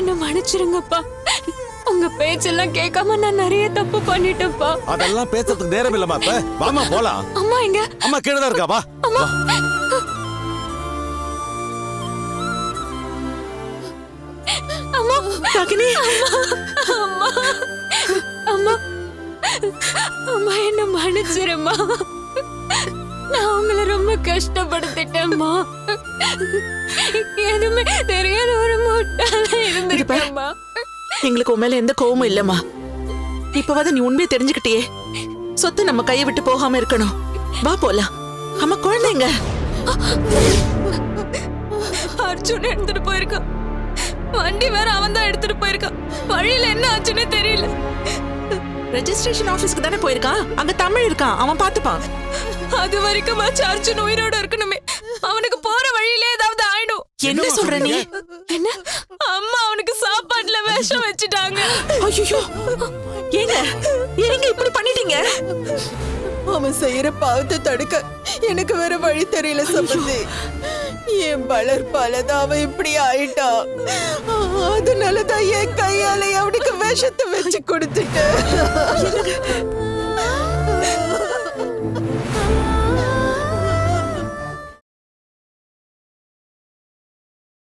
என்ன மன்னிச்சிருங்கப்பா. உங்க பேச்செல்லாம் கேட்காம நான் நிறைய தப்பு பண்ணிட்டேன்ப்பா. அதெல்லாம் பேசுறதுக்கு நேரம் இல்லம்மா இப்ப வாமா போலாம். அம்மா எங்க அம்மா கீழே தான் இருக்கா? வா. அம்மா. அம்மா. ராகினி அம்மா. அம்மா. அம்மா என்ன மன்னிச்சிருமா நான் உங்களை ரொம்ப கஷ்டப்படுத்திட்டேம்மா எதுவுமே தெரியாத இருந்திருக்கேம்மா எங்களுக்கு உன் மேல எந்த கோவமும் இல்லம்மா. இப்பவாத நீ உண்மையை தெரிஞ்சுக்கிட்டியே. சொத்து நம்ம கையை விட்டு போகாம இருக்கணும். வா போலாம். அம்மா குழந்தைங்க. அர்ஜுன் எடுத்துட்டு போயிருக்கான். வண்டி வேற அவன் தான் எடுத்துட்டு போயிருக்கான். வழியில என்ன ஆச்சுன்னே தெரியல. ரெஜிஸ்ட்ரேஷன் ஆபீஸ்க்கு தானே போயிருக்கான்? அங்க தமிழ் இருக்கான். அவன் பாத்துப்பான் அது வரைக்கும் அர்ஜுன் உயிரோட இருக்கணுமே. அவனுக்கு போற வழியில ஏதாவது ஆயிடும். என்ன சொல்ற நீ? என்ன? அம்மா அவனுக்கு சாப்பாட்டுல விஷம் வச்சுட்டாங்க. ஐயோ. ஏங்க ஏங்க இப்படி பண்ணிட்டீங்க? அவன் செய்யற பாவத்தை தடுக்க எனக்கு வேற வழி தெரியல சம்பந்தி. என் வளர்ப்பாலதான் அவன் இப்படி ஆயிட்டான் அதனாலதான் என் கையால அவனுக்கு விஷத்தை வச்சு கொடுத்துட்டேன்.